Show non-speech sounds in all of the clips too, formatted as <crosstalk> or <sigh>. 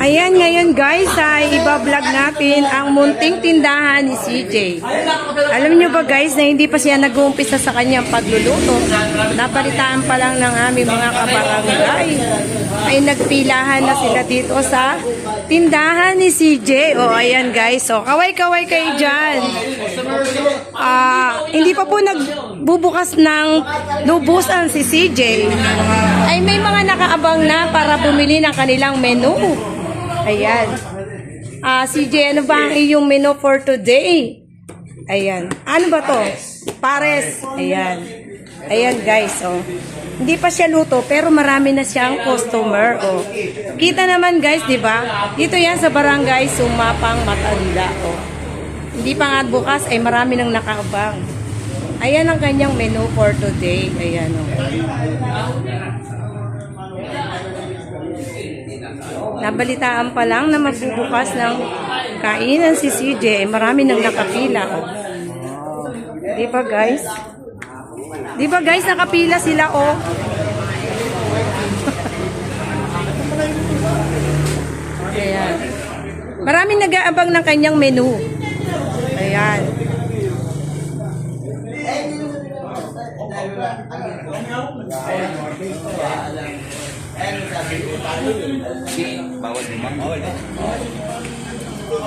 Ayan ngayon guys, ay ibablog natin ang munting tindahan ni CJ. Alam nyo ba guys na hindi pa siya nag-uumpisa sa kanyang pagluluto. Napalitaan pa lang ng aming mga kabarangay. Ay nagpilahan na sila dito sa tindahan ni CJ. O ayan guys, so kaway-kaway kayo dyan. Ah, hindi pa po nagbubukas ng lubusan si CJ. Ay may mga nakaabang na para bumili ng kanilang menu. Ayan. Ah, CJ, ano ba ang iyong menu for today? Ayan. Ano ba to? Pares. Ayan. Ayan guys, oh. Hindi pa siya luto pero marami na siyang customer, oh. Kita naman guys, 'di ba? Dito 'yan sa barangay Sumapang Matanda, oh. Hindi pa nga bukas ay marami nang nakaabang. Ayan ang kanyang menu for today. Ayan, oh. Nabalitaan pa lang na magbubukas ng kainan si CJ. Marami nang nakapila. Oh. Di guys? Di ba guys, nakapila sila oh. <laughs> Ayan. Maraming nag-aabang ng kanyang menu. Ayan.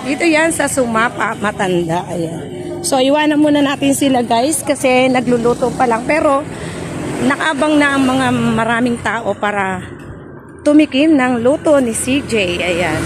Dito yan sa Sumapa, Matanda. Ayan. So, iwanan muna natin sila guys kasi nagluluto pa lang. Pero, nakabang na ang mga maraming tao para tumikim ng luto ni CJ. Ayan.